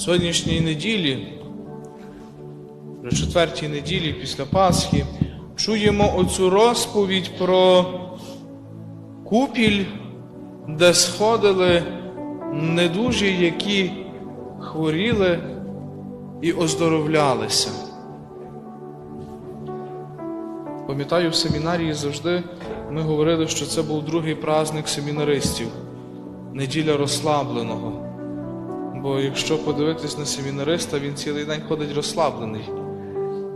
сьогоднішній неділі, вже четвертій неділі після Пасхи, чуємо оцю розповідь про купіль, де сходили недужі, які хворіли і оздоровлялися. Пам'ятаю, в семінарії завжди ми говорили, що це був другий праздник семінаристів неділя розслабленого. Бо якщо подивитись на семінариста, він цілий день ходить розслаблений.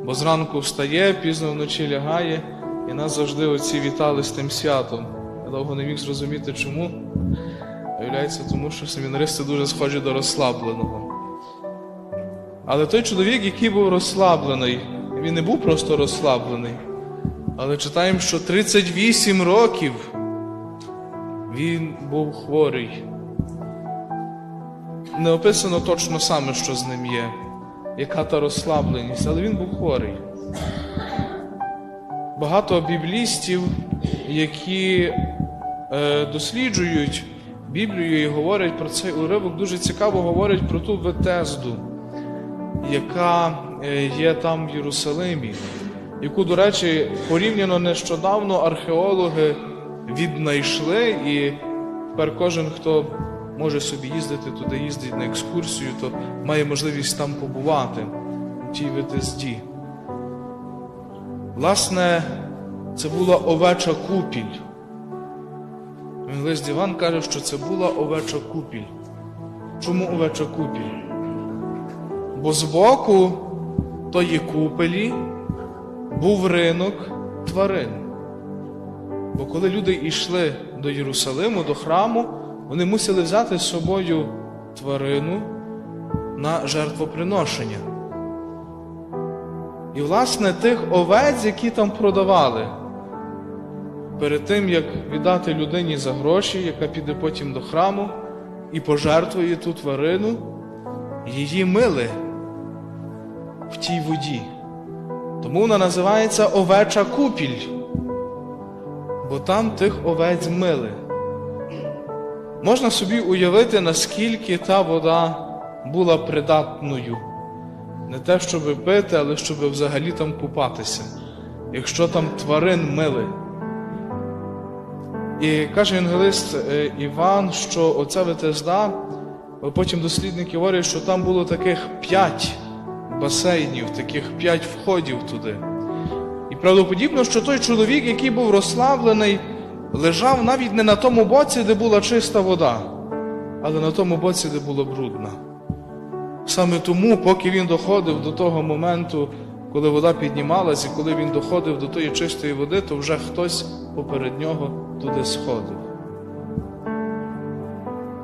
Бо зранку встає, пізно вночі лягає, і нас завжди оці вітали з тим святом. Я довго не міг зрозуміти, чому. Виявляється, тому що семінаристи дуже схожі до розслабленого. Але той чоловік, який був розслаблений, він не був просто розслаблений, але читаємо, що 38 років він був хворий. Не описано точно саме, що з ним є, яка та розслабленість, але він був хворий. Багато біблістів, які е, досліджують Біблію і говорять про цей уривок, дуже цікаво говорять про ту Ветезду, яка е, є там в Єрусалимі, яку, до речі, порівняно нещодавно археологи віднайшли, і тепер кожен, хто може собі їздити туди, їздить на екскурсію, то має можливість там побувати у тій Ветезді. Власне, це була овеча купіль. Лист Іван каже, що це була овеча купіль. Чому овеча купіль? Бо збоку тої купелі був ринок тварин. Бо коли люди йшли до Єрусалиму, до храму, вони мусили взяти з собою тварину на жертвоприношення. І, власне, тих овець, які там продавали, перед тим, як віддати людині за гроші, яка піде потім до храму і пожертвує ту тварину, її мили в тій воді. Тому вона називається овеча купіль, бо там тих овець мили. Можна собі уявити, наскільки та вода була придатною. Не те, щоб пити, але щоб взагалі там купатися, якщо там тварин мили. І каже євангелист е, Іван, що оця Ветезда, потім дослідники говорять, що там було таких п'ять басейнів, таких п'ять входів туди. І правдоподібно, що той чоловік, який був розслаблений, лежав навіть не на тому боці, де була чиста вода, але на тому боці, де була брудна. Саме тому, поки він доходив до того моменту, коли вода піднімалась, і коли він доходив до тої чистої води, то вже хтось поперед нього туди сходив.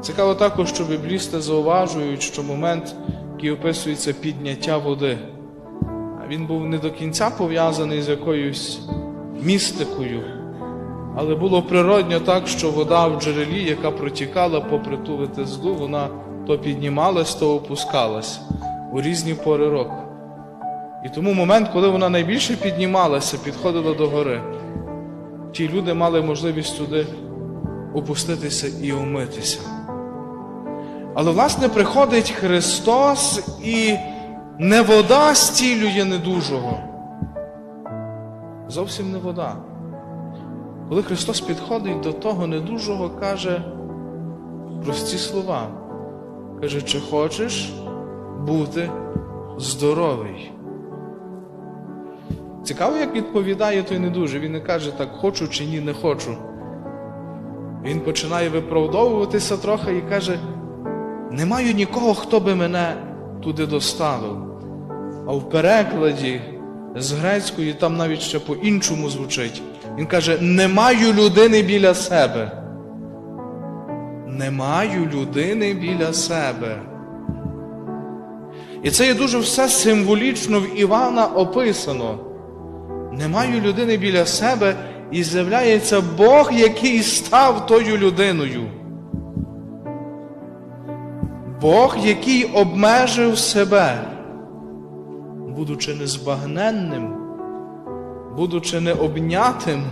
Цікаво також, що біблісти зауважують, що момент, який описується підняття води, він був не до кінця пов'язаний з якоюсь містикою, але було природньо так, що вода в джерелі, яка протікала попри ту ветезду, вона то піднімалась, то опускалась у різні пори року. І тому момент, коли вона найбільше піднімалася, підходила до гори, ті люди мали можливість туди опуститися і умитися. Але, власне, приходить Христос і не вода стілює недужого. Зовсім не вода. Коли Христос підходить до того недужого, каже прості слова. Каже, чи хочеш бути здоровий? Цікаво, як відповідає той недужий. Він не каже так, хочу чи ні, не хочу. Він починає виправдовуватися трохи і каже: не маю нікого, хто би мене туди доставив. А в перекладі з грецької там навіть ще по-іншому звучить. Він каже: не маю людини біля себе. Не маю людини біля себе. І це є дуже все символічно в Івана описано. Не маю людини біля себе і з'являється Бог, який став тою людиною. Бог, який обмежив себе, будучи незбагненним, будучи необнятим,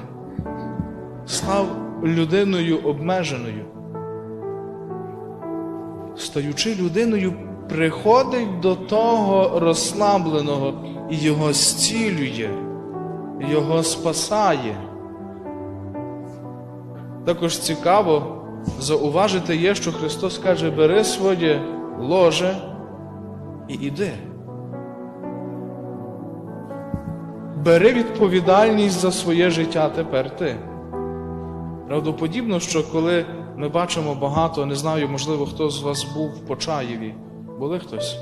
став людиною обмеженою. Стаючи людиною, приходить до того розслабленого і його зцілює, його спасає. Також цікаво зауважити є, що Христос каже: бери своє ложе і іди. Бери відповідальність за своє життя тепер ти. Правдоподібно, що коли ми бачимо багато, не знаю, можливо, хто з вас був в Почаєві. Були хтось?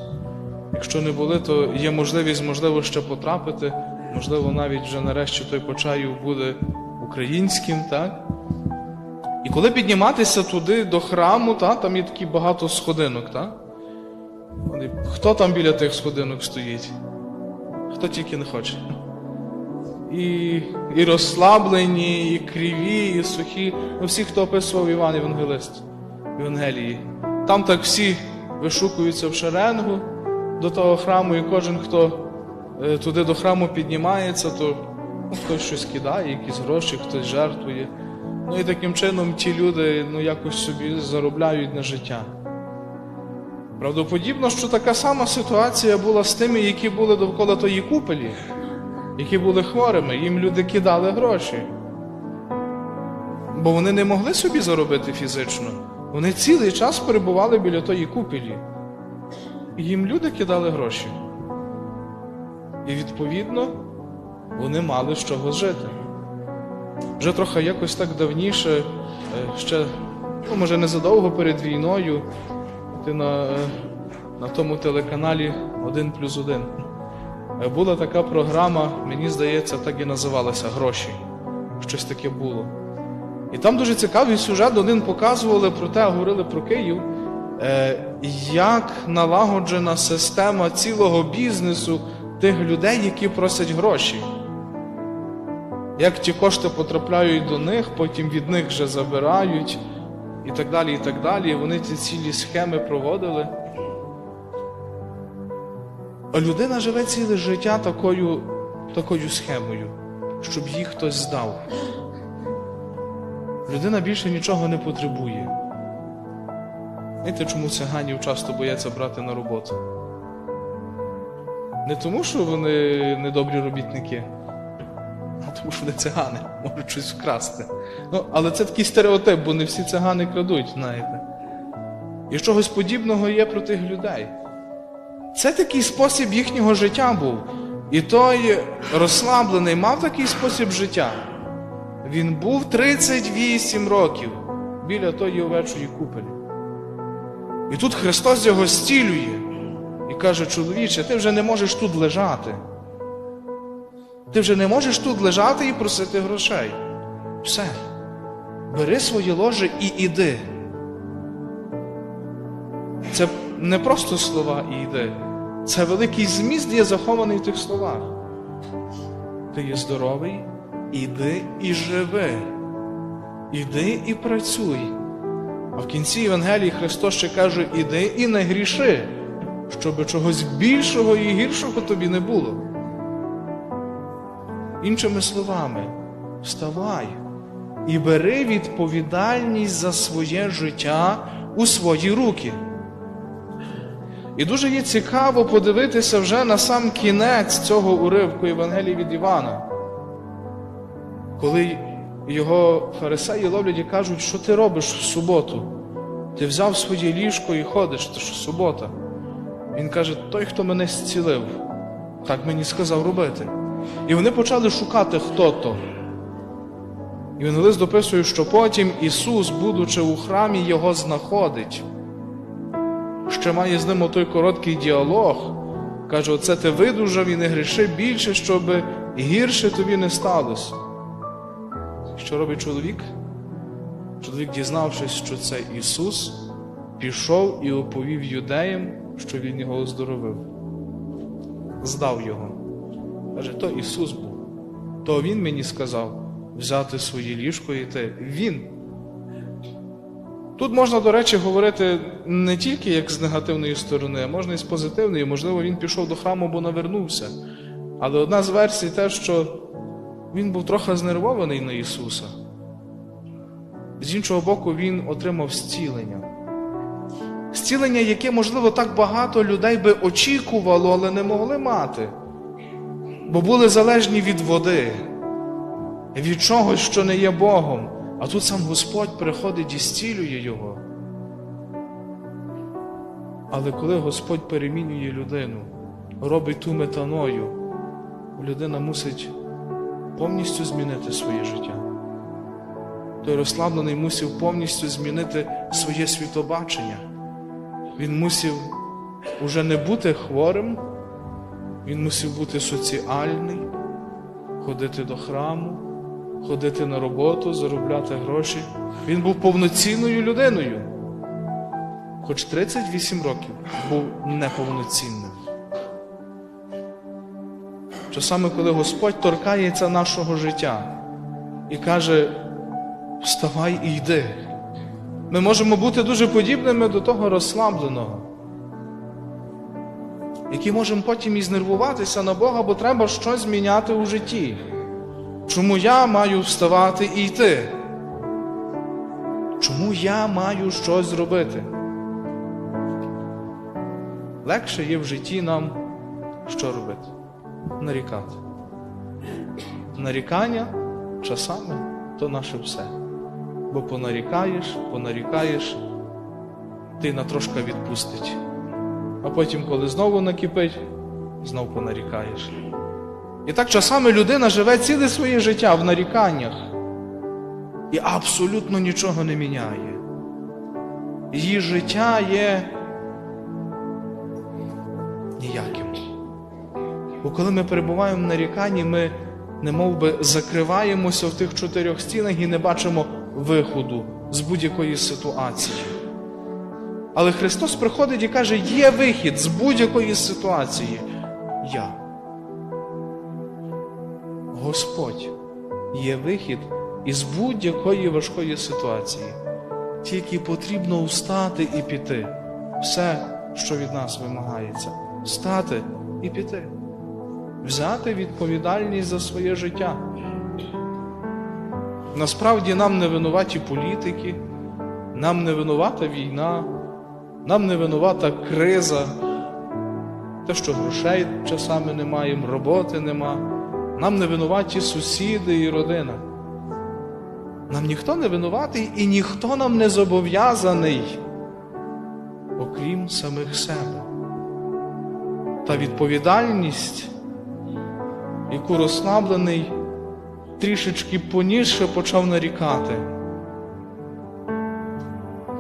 Якщо не були, то є можливість, можливо, ще потрапити. Можливо, навіть вже нарешті той Почаїв буде українським, так? І коли підніматися туди до храму, та, там є такі багато сходинок? Вони- Хто там біля тих сходинок стоїть? Хто тільки не хоче. І, і розслаблені, і криві, і сухі. Ну, всі, хто описував Іван Євангелист Євангелії. Там так всі вишукуються в шеренгу до того храму, і кожен, хто е, туди до храму піднімається, то ну, хтось щось кидає, якісь гроші, хтось жертвує. Ну і таким чином ті люди ну, якось собі заробляють на життя. Правдоподібно, що така сама ситуація була з тими, які були довкола тої купелі, які були хворими, їм люди кидали гроші. Бо вони не могли собі заробити фізично. Вони цілий час перебували біля тої купелі. І їм люди кидали гроші. І відповідно вони мали з чого жити. Вже трохи якось так давніше, е, ще, ну, може, незадовго перед війною, ти на, е, на тому телеканалі 1 плюс 1. Була така програма, мені здається, так і називалася Гроші. Щось таке було. І там дуже цікавий сюжет, один показували про те, говорили про Київ, е, як налагоджена система цілого бізнесу тих людей, які просять гроші. Як ті кошти потрапляють до них, потім від них вже забирають, і так далі, і так далі. Вони ці цілі схеми проводили. А людина живе ціле життя такою, такою схемою, щоб їх хтось здав. Людина більше нічого не потребує. Знаєте, чому циганів часто бояться брати на роботу? Не тому, що вони недобрі робітники, а тому, що вони цигани, можуть щось вкрасти. Ну, але це такий стереотип, бо не всі цигани крадуть, знаєте. І чогось подібного є про тих людей. Це такий спосіб їхнього життя був. І той розслаблений мав такий спосіб життя. Він був 38 років біля тої овечої купелі. І тут Христос його зцілює і каже: чоловіче, ти вже не можеш тут лежати. Ти вже не можеш тут лежати і просити грошей. Все. Бери своє ложе і іди. Це не просто слова і йди. Це великий зміст є захований в тих словах. Ти є здоровий, іди і живи. Іди і працюй. А в кінці Євангелії Христос ще каже: іди і не гріши, щоб чогось більшого і гіршого тобі не було. Іншими словами, вставай і бери відповідальність за своє життя у свої руки. І дуже є цікаво подивитися вже на сам кінець цього уривку Євангелії від Івана, коли його фарисеї ловлять і кажуть, що ти робиш в суботу? Ти взяв своє ліжко і ходиш, це ж субота. Він каже: той, хто мене зцілив, так мені сказав робити. І вони почали шукати, хто то. І він лист дописує, що потім Ісус, будучи у храмі, його знаходить. Ще має з ним той короткий діалог. Каже: оце ти видужав і не гріши більше, щоб гірше тобі не сталося. Що робить чоловік? Чоловік, дізнавшись, що це Ісус, пішов і оповів юдеям, що Він його оздоровив. Здав його. Каже, то Ісус був. То Він мені сказав взяти своє ліжко і йти. Він. Тут можна, до речі, говорити не тільки як з негативної сторони, а можна і з позитивної. Можливо, він пішов до храму, бо навернувся. Але одна з версій те, що він був трохи знервований на Ісуса. З іншого боку, він отримав зцілення. Зцілення, яке, можливо, так багато людей би очікувало, але не могли мати. Бо були залежні від води, від чогось, що не є Богом. А тут сам Господь приходить і зцілює його. Але коли Господь перемінює людину, робить ту метаною, людина мусить повністю змінити своє життя. Той розслаблений мусив повністю змінити своє світобачення. Він мусив уже не бути хворим, він мусив бути соціальний, ходити до храму, ходити на роботу, заробляти гроші. Він був повноцінною людиною. Хоч 38 років був неповноцінним. Часами, коли Господь торкається нашого життя і каже, вставай і йди. Ми можемо бути дуже подібними до того розслабленого, які можемо потім і знервуватися на Бога, бо треба щось зміняти у житті. Чому я маю вставати і йти? Чому я маю щось зробити? Легше є в житті нам що робити? Нарікати. Нарікання часами то наше все. Бо понарікаєш, понарікаєш, ти на трошка відпустить. А потім, коли знову накипить, знов понарікаєш. І так часами людина живе ціле своє життя в наріканнях і абсолютно нічого не міняє. Її життя є ніяким. Бо коли ми перебуваємо в наріканні, ми немов би закриваємося в тих чотирьох стінах і не бачимо виходу з будь-якої ситуації. Але Христос приходить і каже, є вихід з будь-якої ситуації. Я. Господь є вихід із будь-якої важкої ситуації. Тільки потрібно встати і піти. Все, що від нас вимагається, встати і піти, взяти відповідальність за своє життя. Насправді нам не винуваті політики, нам не винувата війна, нам не винувата криза, те, що грошей часами не маємо, роботи нема, нам не винуваті сусіди і родина. Нам ніхто не винуватий і ніхто нам не зобов'язаний, окрім самих себе. Та відповідальність, яку розслаблений трішечки поніше почав нарікати.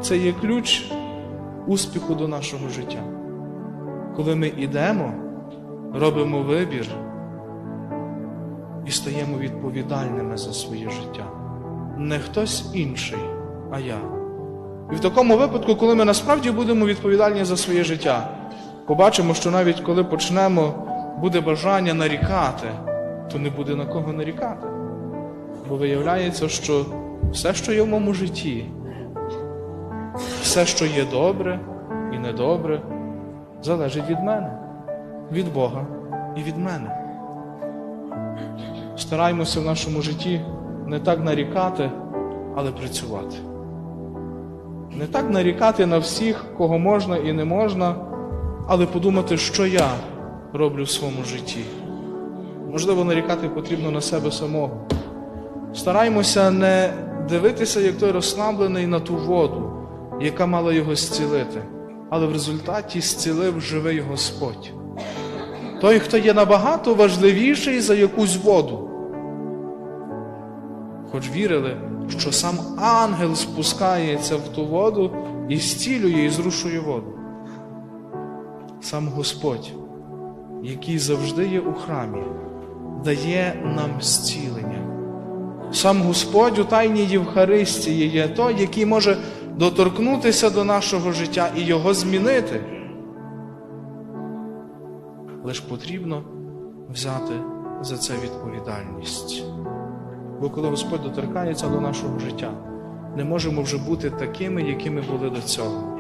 Це є ключ успіху до нашого життя. Коли ми йдемо, робимо вибір і стаємо відповідальними за своє життя. Не хтось інший, а я. І в такому випадку, коли ми насправді будемо відповідальні за своє життя, побачимо, що навіть коли почнемо, буде бажання нарікати, то не буде на кого нарікати. Бо виявляється, що все, що є в моєму житті, все, що є добре і недобре, залежить від мене, від Бога і від мене. Стараймося в нашому житті не так нарікати, але працювати. Не так нарікати на всіх, кого можна і не можна, але подумати, що я роблю в своєму житті. Можливо, нарікати потрібно на себе самого. Стараймося не дивитися, як той розслаблений на ту воду, яка мала його зцілити, але в результаті зцілив живий Господь. Той, хто є набагато важливіший за якусь воду. Хоч вірили, що сам ангел спускається в ту воду і зцілює і зрушує воду. Сам Господь, який завжди є у храмі, дає нам зцілення. Сам Господь у тайній Євхаристії є той, який може доторкнутися до нашого життя і його змінити. Лиш потрібно взяти за це відповідальність. Бо коли Господь доторкається до нашого життя, не можемо вже бути такими, якими були до цього.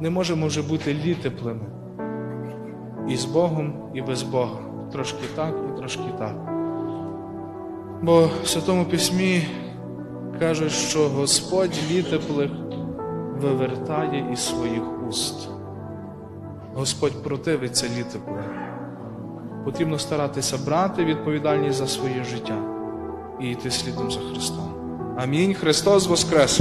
Не можемо вже бути літеплими і з Богом, і без Бога. Трошки так і трошки так. Бо в Святому Письмі каже, що Господь літеплих вивертає із своїх уст. Господь противиться літику. Потрібно старатися брати відповідальність за своє життя і йти слідом за Христом. Амінь. Христос Воскрес!